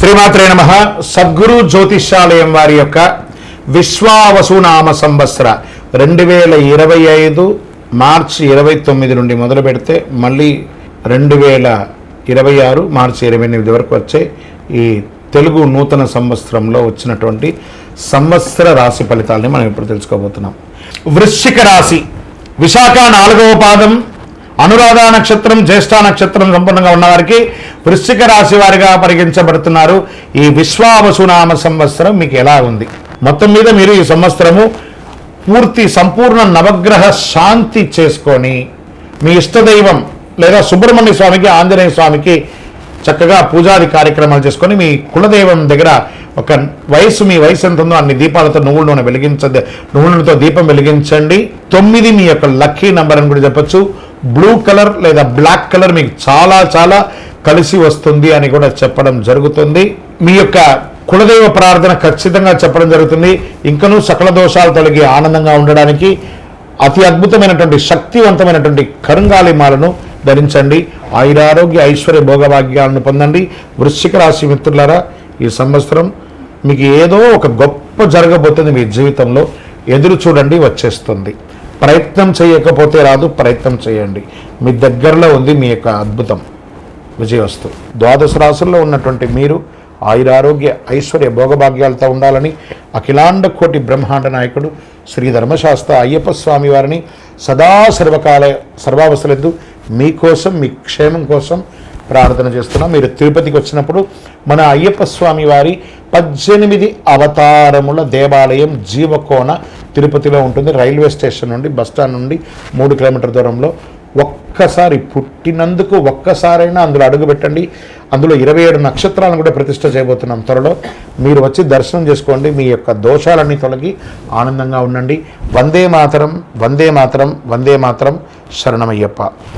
శ్రీమాత్రే నమ. సద్గురు జ్యోతిష్యాలయం వారి యొక్క విశ్వావసునామ సంవత్సర రెండు వేల ఇరవై ఐదు మార్చి ఇరవై తొమ్మిది నుండి మొదలు పెడితే మళ్ళీ రెండు వేల ఇరవై ఆరు మార్చి ఇరవై ఎనిమిది వరకు వచ్చే ఈ తెలుగు నూతన సంవత్సరంలో వచ్చినటువంటి సంవత్సర రాశి ఫలితాలని మనం ఇప్పుడు తెలుసుకోబోతున్నాం. వృశ్చిక రాశి. విశాఖ నాలుగవ పాదం. అనురాధ నక్షత్రం జ్యేష్ఠ నక్షత్రం సంపూర్ణంగా ఉన్నవారికి వృశ్చిక రాశి వారిగా పరిగణించబడుతున్నారు. ఈ విశ్వావసునామ సంవత్సరం మీకు ఎలా ఉంది? మొత్తం మీద మీరు ఈ సంవత్సరము పూర్తి సంపూర్ణ నవగ్రహ శాంతి చేసుకొని మీ ఇష్టదైవం లేదా సుబ్రహ్మణ్య స్వామికి ఆంజనేయ స్వామికి చక్కగా పూజాది కార్యక్రమాలు చేసుకొని మీ కులదైవం దగ్గర ఒక వయసు మీ వయసు ఎంత ఉందో అన్ని దీపాలతో నువ్వుల నూనె వెలిగించ నువ్వుల నూనెతో దీపం వెలిగించండి. తొమ్మిది మీ యొక్క లక్కీ నంబర్ అని కూడా చెప్పచ్చు. బ్లూ కలర్ లేదా బ్లాక్ కలర్ మీకు చాలా చాలా కలిసి వస్తుంది అని కూడా చెప్పడం జరుగుతుంది. మీ యొక్క కులదైవ ప్రార్థన ఖచ్చితంగా చెప్పడం జరుగుతుంది. ఇంకనూ సకల దోషాలు తొలగి ఆనందంగా ఉండడానికి అతి అద్భుతమైనటువంటి శక్తివంతమైనటువంటి కరుంగాలి మాలను ధరించండి. ఆయురారోగ్య ఐశ్వర్య భోగభాగ్యాలను పొందండి. వృశ్చిక రాశి మిత్రులారా ఈ సంవత్సరం మీకు ఏదో ఒక గొప్ప జరగబోతుంది మీ జీవితంలో. ఎదురు చూడండి వచ్చేస్తుంది. ప్రయత్నం చేయకపోతే రాదు ప్రయత్నం చేయండి. మీ దగ్గరలో ఉంది మీ యొక్క అద్భుతం. విజయవస్తు. ద్వాదశ రాశుల్లో ఉన్నటువంటి మీరు ఆయురారోగ్య ఐశ్వర్య భోగభాగ్యాలతో ఉండాలని అఖిలాండ కోటి బ్రహ్మాండ నాయకుడు శ్రీ ధర్మశాస్త్ర అయ్యప్ప స్వామి వారిని సదా సర్వకాల సర్వావసరద్దు మీకోసం మీ క్షేమం కోసం ప్రార్థన చేస్తున్నాం. మీరు తిరుపతికి వచ్చినప్పుడు మన అయ్యప్ప స్వామి వారి పద్దెనిమిది అవతారముల దేవాలయం జీవకోన తిరుపతిలో ఉంటుంది. రైల్వే స్టేషన్ నుండి బస్టాండ్ నుండి మూడు కిలోమీటర్ దూరంలో ఒక్కసారి పుట్టినందుకు ఒక్కసారైనా అందులో అడుగు పెట్టండి. అందులో ఇరవై ఏడు నక్షత్రాలను కూడా ప్రతిష్ట చేయబోతున్నాం త్వరలో. మీరు వచ్చి దర్శనం చేసుకోండి. మీ యొక్క దోషాలన్నీ తొలగి ఆనందంగా ఉండండి. వందే మాతరం వందే మాతరం వందే మాతరం శరణమయ్యప్ప.